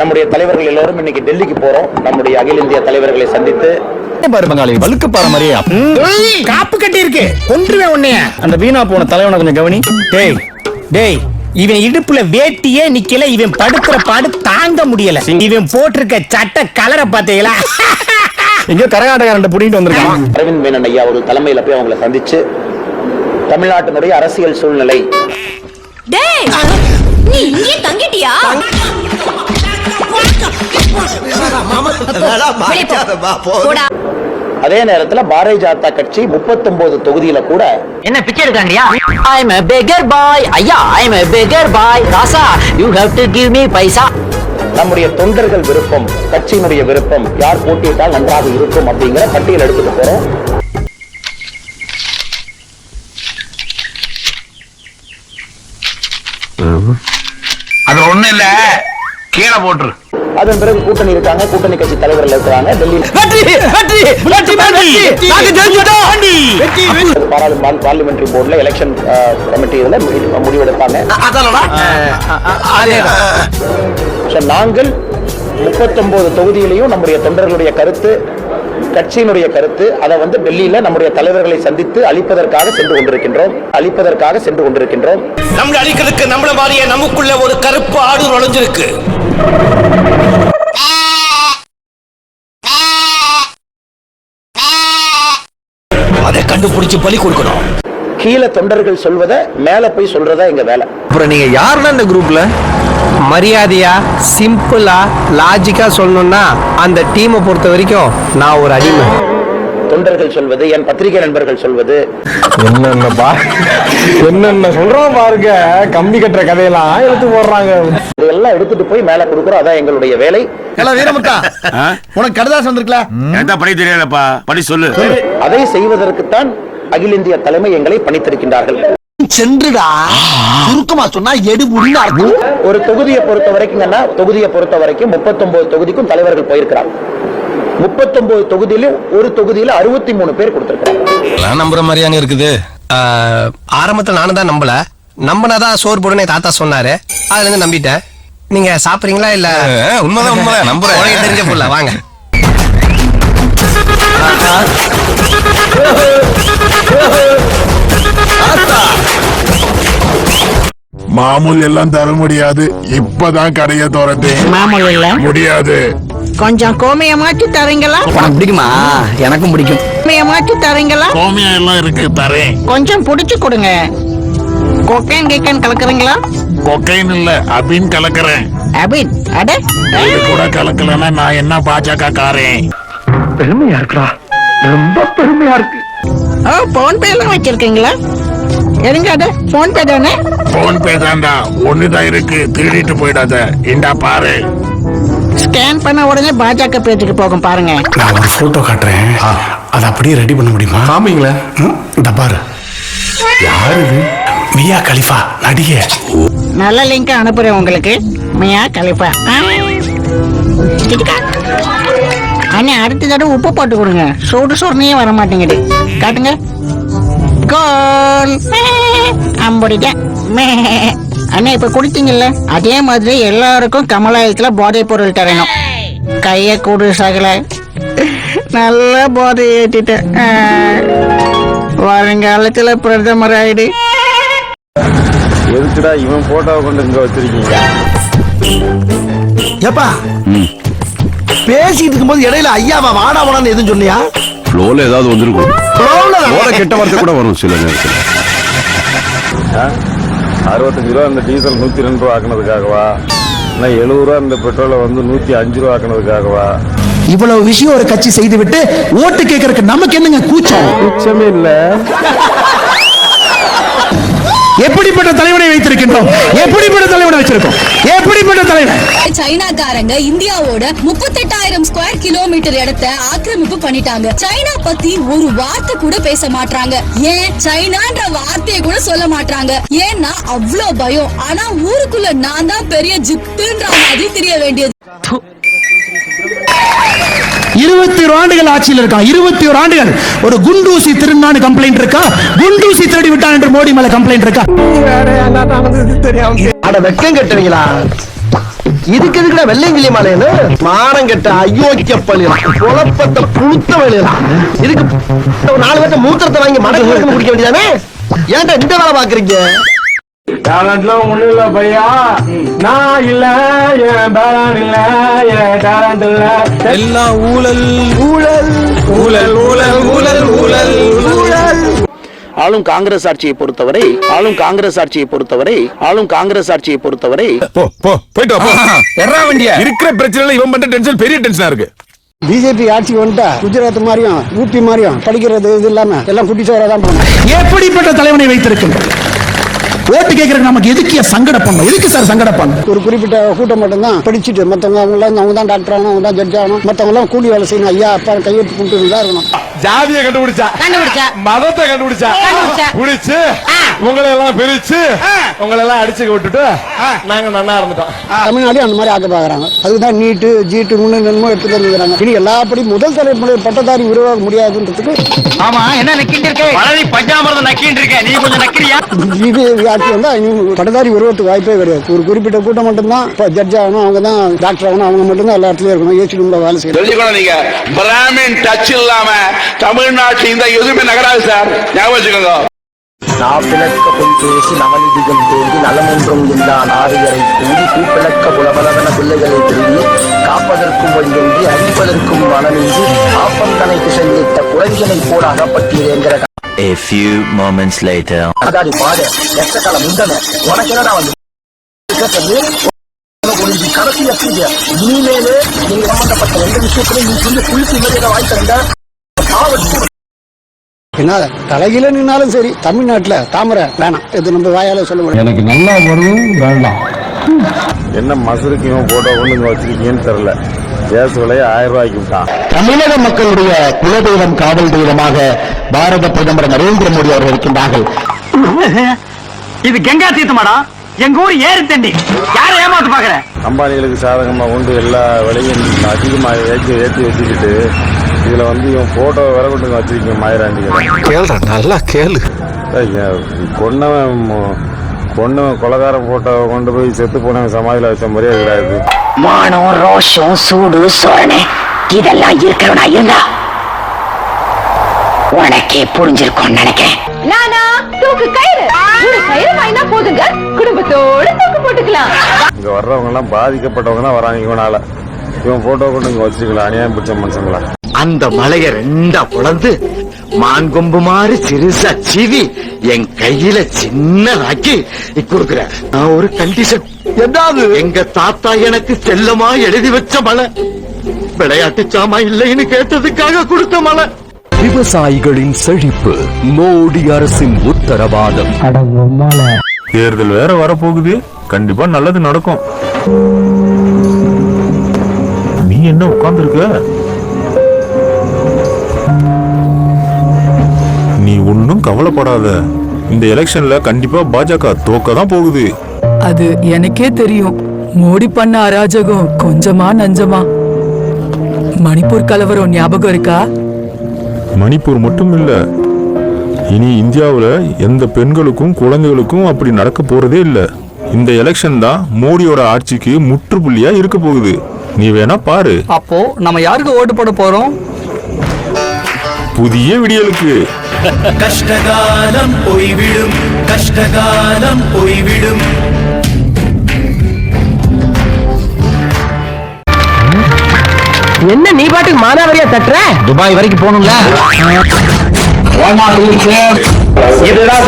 நம்முடைய தலைவர்கள் எல்லோரும் இன்னைக்கு டெல்லிக்கு போறோம். நம்முடைய அகில இந்திய தலைவர்களை சந்தித்து வழுக்கு பாரு மாதிரியே காப்பு கட்டி இருக்கு கொன்றுவேன் உன்னைய. அந்த வீணா போன தலைவனை கொஞ்சம் கவனி. டேய் டேய் இவன் இடுப்புல வேட்டியே நிக்கல இவன் படுக்கிற பாடு தாங்க முடியல. இவன் போட்டிருக்க சட்ட கலரை பாத்தீங்களா எங்கேயோ கரகாட்டக்காரன் புடிங்கிட்டு வந்திருக்கான். அரவிந்த் மேனன் ஐயா தலைமையில போய் அவங்களை சந்திச்சு தமிழ்நாட்டினுடைய அரசியல் சூழ்நிலை. டேய் நீ இங்கே தங்கிட்டியா? அதே நேரத்துல பாரதிய ஜனதா கட்சி 39 தொகுதியில கூட என்ன பிச்சை எடுக்காங்கயா ஐ எம் beggar boy. ஐயா I am beggar boy. Rasa you have to give me paisa நம்முடைய தொண்டர்கள் விருப்பம் கட்சியினுடைய விருப்பம் யார் போட்டியிட்டால் நன்றாக இருக்கும் அப்படிங்கிற பட்டியல் எடுத்துட்டு போறோம். அது ஒண்ணு இல்ல. கீழே போட்டுரு. அதன் பிறகு கூட்டணி இருக்காங்க. கூட்டணி கட்சி தலைவர்கள் இருக்கிறாங்க. டெல்லியில் பாராளுமன்ற பார்லிமெண்டரி போர்டுல எலெக்ஷன் கமிட்டி இதுல முடிவு- முடிவெடுப்பாங்க நாங்கள் 39 தொகுதியிலையும் நம்முடைய தொண்டர்களுடைய கருத்து கட்சியினுடைய கருத்து அதை வந்து டெல்லியில நம்முடைய தலைவர்களை சந்தித்து அளிப்பதற்காக சென்று கொண்டிருக்கின்றோம். அளிப்பதற்காக சென்று கொண்டிருக்கின்றோம். நம்மள அடிக்கிறதுக்கு நம்மள மாதிரியே நமக்குள்ள ஒரு கருப்பு ஆடு நுழைஞ்சிருக்கு அதை கண்டுபிடிச்சு பலி கொடுக்கணும். கீழே தொண்டர்கள் சொல்வதை மேல போய் சொல்றதா எங்க வேலை? அப்புறம் நீங்க யாருன்னா இந்த குரூப்ல மரியாதையா சிம்பிளா லாஜிக்கா சொல்லணும்னா அந்த டீமை பொறுத்த வரைக்கும் நான் ஒரு அடிமை. தொண்டர்கள் சொல்வது என் பத்திரிகை நண்பர்கள் சொல்வது. என்னென்ன பா என்னென்ன சொல்றோம் பாருங்க. கம்பி கட்டுற கதையெல்லாம் எடுத்து போடுறாங்க. இதெல்லாம் எடுத்துட்டு போய் மேல கொடுக்குறோம். அதான் எங்களுடைய வேலை. வீரமுத்தா. உனக்கு கடுதாசம் வந்திருக்கல எந்த படி தெரியாதப்பா படி சொல்லு. அதை செய்வதற்குத்தான் அகில இந்திய தலைமை எங்களை பணித்திருக்கின்றார்கள். சென்றுடா. சுருக்கமா சொன்னா அர்த்தம் ஒரு தொகுதியை பொறுத்த வரைக்கும்னா தொகுதியை பொறுத்த வரைக்கும் 39 தொகுதிக்கும் தலைவர்கள் போயிருக்கிறாங்க 39 தொகுதியிலும் ஒரு தொகுதியில 63 பேர் கொடுத்திருக்கிறாங்க. நம்புற மாதிரியாங்க இருக்குது. ஆரம்பத்துல நானும் தான் நம்பல. நம்பினாதான் சோறு போடுன்னு தாத்தா சொன்னாரு. அதுல இருந்து நம்பிட்டேன். நீங்க சாப்பிடுறீங்களா இல்ல? உண்மைதான் உண்மைதான். நம்புறேன். உனக்கு தெரிஞ்ச புள்ள வாங்க. மாமூல் எல்லாம் தர முடியாது. இப்பதான் கடைய திறந்தேன். மாமூல் இல்ல முடியாது. கொஞ்சம் கோமைய மாற்றி தரீங்களா? உனக்கு பிடிக்குமா? எனக்கும் பிடிக்கும். கோமைய மாற்றி தரீங்களா? கோமியா எல்லாம் இருக்கு தரேன். கொஞ்சம் புடிச்சு கொடுங்க. கொக்கைன் கிக்கன் கலக்குறீங்களா? கொக்கைன் இல்ல அபின் கலக்குறேன். அபின் அட. இது கூட கலக்கலன்னா நான் என்ன பாஜக காரேன்? பெருமையா இருக்குடா. ரொம்ப பெருமையா இருக்கு. ஓ போன் பே எல்லாம் வச்சிருக்கீங்களா? எடுங்க அட. போன் பே தானே? போன் பே தாண்டா ஒண்ணுதான் இருக்கு. திருடிட்டு போயிடாத. இந்தா பாரு. ஸ்கேன் பண்ண உடனே பாஜக பேஜுக்கு போகும் பாருங்க. நான் ஒரு போட்டோ காட்டுறேன். அதை அப்படியே ரெடி பண்ண முடியுமா? காமிங்களேன் இந்த பாரு. யாரு இது? மியா கலிஃபா நடிகை. நல்ல லிங்க் அனுப்புறேன் உங்களுக்கு. மியா கலிப்பா அண்ணே அடுத்த தடவை உப்பு போட்டு கொடுங்க. சூடு சொர்ணையே வர மாட்டேங்குது. காட்டுங்க. கோல் அம்படிக்க. அண்ணே இப்ப குடித்தீங்கல்ல அதே மாதிரி எல்லாருக்கும் கமலாயத்துல போதைப் பொருள் தரணும். கைய கூடு சகல. நல்ல போதை ஏற்றிட்டேன். வருங்காலத்துல பிரதமர் ஆயிடு எதுக்குடா இவன் போட்டோவை கொண்டு இங்க வச்சிருக்கீங்க? ஏப்பா பேசிட்டு இருக்கும்போது இடையில ஐயாவா வாடா வாடான்னு எதுவும் சொன்னியா? ஃப்ளோல ஏதாவது வந்திருக்கும். Flowல கெட்ட வார்த்தை கூட வரும் சில நேரத்தில். அறுபத்தஞ்சு ரூபா இந்த டீசல் நூத்தி ரெண்டு ரூபா ஆக்குனதுக்காகவா? இல்லை எழுபது ரூபா இந்த பெட்ரோலை வந்து நூத்தி அஞ்சு ரூபா ஆக்குனதுக்காகவா? இவ்வளவு விஷயம் ஒரு கட்சி செய்து விட்டு ஓட்டு கேட்கறதுக்கு நமக்கு என்னங்க கூச்சம்? மிச்சமே இல்ல. எப்படிப்பட்ட தலைவனை வைத்திருக்கின்றோம்? எப்படிப்பட்ட தலைவனை வச்சிருக்கோம்? எப்படிப்பட்ட தலைவன்? சைனாக்காரங்க இந்தியாவோட முப்பத்தெட்டாயிரம் ஸ்கொயர் கிலோமீட்டர் இடத்த ஆக்கிரமிப்பு பண்ணிட்டாங்க. சைனா பத்தி ஒரு வார்த்தை கூட பேச மாட்டாங்க ஏன்? சைனான்ற வார்த்தையை கூட சொல்ல மாட்டாங்க ஏன்னா அவ்வளோ பயம். ஆனா ஊருக்குள்ள நான் தான் பெரிய ஜித்துன்ற மாதிரி தெரிய வேண்டியது. இருபத்தி ஒரு ஆண்டுகள் ஆட்சியில் இருக்கான் இருபத்தி ஒரு ஆண்டுகள். ஒரு குண்டூசி திருநாடு கம்ப்ளைண்ட் இருக்கா? குண்டூசி திருடி விட்டான் என்று மோடி மேல கம்ப்ளைண்ட் இருக்கா? அட வெக்கம் கட்டுவீங்களா? இதுக்கு எதுக்குடா வெள்ளையங்கிலி மலையில மானம் கெட்ட அயோக்கிய பள்ளியில குழப்பத்தை புழுத்த வழியில இதுக்கு நாலு பேர்த்த மூத்திரத்தை வாங்கி மடங்கு குடிக்க வேண்டியதானே? ஏன்டா இந்த வேலை பாக்குறீங்க டேலண்ட்லாம் ஒண்ணும் இல்ல பையா. நான் இல்ல என் பேலன் இல்ல என் டேலண்ட் இல்ல. எல்லாம் ஊழல். ஊழல். ஊழல் ஊழல் ஊழல் ஊழல். ஊழல். ஆளும் காங்கிரஸ் ஆட்சியை பொறுத்தவரை ஆளும் காங்கிரஸ் ஆட்சியை பொறுத்தவரை ஆளும் காங்கிரஸ் ஆட்சியை பொறுத்தவரை. போ போ போயிட்டு வா, போ. எறா வண்டியா. இருக்கிற பிரச்சனைல இவன் பண்ற டென்ஷன் பெரிய டென்ஷனா இருக்கு. பிஜேபி ஆட்சிக்கு வந்துட்டா குஜராத் மாதிரியும் ஊபி மாதிரியும் படிக்கிறது இது இல்லாம எல்லாம் குட்டி சோறா தான் போகணும் எப்படிப்பட்ட தலைவனை வைத்திருக்கின்றோம்? ஓட்டு கேட்கறதுக்கு நமக்கு எதுக்கு சங்கடம் பண்ணும் எதுக்கு சார் பண்ணும் ஒரு குறிப்பிட்ட கூட்டம் மட்டும்தான் படிச்சுட்டு மத்தவங்க அவங்க எல்லாம் அவங்க தான் டாக்டர் ஆகணும் அவங்க தான் ஜட்ஜ் ஆகணும். மத்தவங்க எல்லாம் கூலி வேலை செய்யணும். ஐயா அப்பா கையெழுத்து கும்பிட்டு தான் இருக்கணும். ஜாதியை கண்டுபிடிச்சா? கண்டுபிடிச்சா. மதத்தை கண்டுபிடிச்சா. பிடிச்சு உங்களை எல்லாம் பிரிச்சு உங்களை எல்லாம் அடிச்சு விட்டுட்டு நாங்க நன்னா இருந்துட்டோம். தமிழ்நாடு அந்த மாதிரி ஆக்க பாக்குறாங்க அதுதான் நீட்டு ஜீட்டு முன்னு என்னமோ எடுத்துட்டு வந்துக்கிறாங்க இனி எல்லாப்படி முதல் தலைமுறை பட்டதாரி உருவாக முடியாதுன்றதுக்கு ஆமா என்ன நக்கிட்டு இருக்க? பழனி பஞ்சாமிரதம் நக்கிட்டு இருக்க. நீ கொஞ்சம் நக்கிறியா? பிஜேபி ஆட்சி வந்தா இனி பட்டதாரி உருவத்துக்கு வாய்ப்பே கிடையாது. ஒரு குறிப்பிட்ட கூட்டம் மட்டும்தான். இப்போ ஜட்ஜ் ஆகணும் அவங்க தான் டாக்டர் ஆகணும் அவங்க மட்டும்தான் எல்லா இடத்துலயும் இருக்கணும். ஏசி ரூம்ல வேலை செய்யணும். தெரிஞ்சுக்கணும் நீங்க. பிராமின் டச் இல்லாம தமிழ்நாட்டுல இந்த எதுவுமே நகராது சார் ஞாபகம் வச்சுக்கோங்க. நாப்பிழக்க பொய் பேசி நவநிதிகள் தேங்கி நலமொன்றும் இல்லா நாரியரை கூடி பூப்பிழக்க புலபலவன பிள்ளைகளை திரும்பி காப்பதற்கும் வழியின்றி அழிப்பதற்கும் மனமின்றி ஆப்பம் தனைக்கு சென்றிட்ட குரங்கினை போல அகப்பட்டீரேங்கிற A few moments later. அதாடி பாடு எச்சக்கால முந்தன உனக்கு என்னடா வந்து? கேட்டது உனக்கு கடைசி எச்சீங்க இனிமேலே நீங்க சம்பந்தப்பட்ட எந்த விஷயத்திலும் நீ சொல்லி குளிச்சு இமதியாக வாய்ப்பு இருந்தா சாவடிச்சு என்ன தலையில நின்னாலும் சரி தமிழ்நாட்டுல தாமரை வேணாம். இது நம்ம வாயால சொல்ல முடியும் எனக்கு நல்லா வரும் வேண்டாம். என்ன மசருக்கு இவன் போட்டோ கொண்டு இங்க வச்சிருக்கீங்கன்னு தெரியல. கேஸ் விலையை ஆயிரம் ரூபாய்க்கு விட்டான் தமிழக மக்களுடைய குலதெய்வம் காவல் தெய்வமாக பாரத பிரதமர் நரேந்திர மோடி அவர்கள் இருக்கின்றார்கள். இது கங்கா தீர்த்தமாடா? எங்க ஊர் ஏறு தண்டி யாரை ஏமாத்து பாக்குற அம்பானிகளுக்கு சாதகமா கொண்டு எல்லா விலையும் அதிகமாக ஏற்றி ஏற்றி வச்சுக்கிட்டு இதுல வந்து இவன் போட்டோ வர கொண்டு வச்சிருக்கீங்க மாயிராண்டிகள் கேளுடா நல்லா கேளு. கொன்னவன் கொன்னவன் கொலகாரன் போட்டோவை கொண்டு போய் செத்து போனவன் சமாதியில வச்ச மாதிரியே கிடையாது மானம் ரோஷம் சூடு சோரணை இதெல்லாம் இருக்கிறவனா இருந்தா உனக்கே புரிஞ்சிருக்கும்னு நினைக்கிறேன். நானா? தூக்கு கயிறு. ஒரு கயிறு வாங்கினா போதுங்க. குடும்பத்தோட தூக்கு போட்டுக்கலாம். இங்க வர்றவங்க எல்லாம் பாதிக்கப்பட்டவங்க தான் வராங்க இவனால. இவன் போட்டோ கொண்டு இங்க வச்சிருக்கலாம் அநியாயம் பிடிச்ச மனுஷங்களா? அந்த மலைய ரெண்டா பொளந்து மான் கொம்பு மாதிரி சிறுசா சீவி என் கையில சின்னதாக்கி கொடுக்குறேன் நான் ஒரு கண்டிஷன் எதாவது எங்க தாத்தா எனக்கு செல்லமா எழுதி வச்ச மலை. விளையாட்டு சாமா இல்லைன்னு கேட்டதுக்காக கொடுத்த மலை. விவசாயிகளின் செழிப்பு மோடி அரசின் உத்தரவாதம். தேர்தல் வேற வரப்போகுது. கண்டிப்பா நல்லது நடக்கும். நீ என்ன உட்கார்ந்துருக்க? நீ ஒன்னும் கவலைப்படாத. இந்த எலெக்ஷன்ல கண்டிப்பா பாஜக தோக்க தான் போகுது. அது எனக்கே தெரியும். மோடி பண்ண அராஜகம் கொஞ்சமா நஞ்சமா. மணிப்பூர் கலவரம் ஞாபகம் இருக்கா? மணிப்பூர் மட்டும் இல்ல இனி இந்தியாவுல எந்த பெண்களுக்கும் குழந்தைகளுக்கும் அப்படி நடக்க போறதே இல்ல. இந்த எலெக்ஷன் தான் மோடியோட ஆட்சிக்கு முற்றுப்புள்ளியா இருக்க போகுது. நீ வேணா பாரு. அப்போ நம்ம யாருக்கு ஓட்டு போட போறோம்? புதிய விடியலுக்கு. கஷ்டகாலம் போய்விடும் கஷ்டகாலம் போய்விடும். என்ன நீ பாட்டுக்கு மானாவரியா தட்டுற? துபாய் வரைக்கும் போகணும்ல. இதுதான்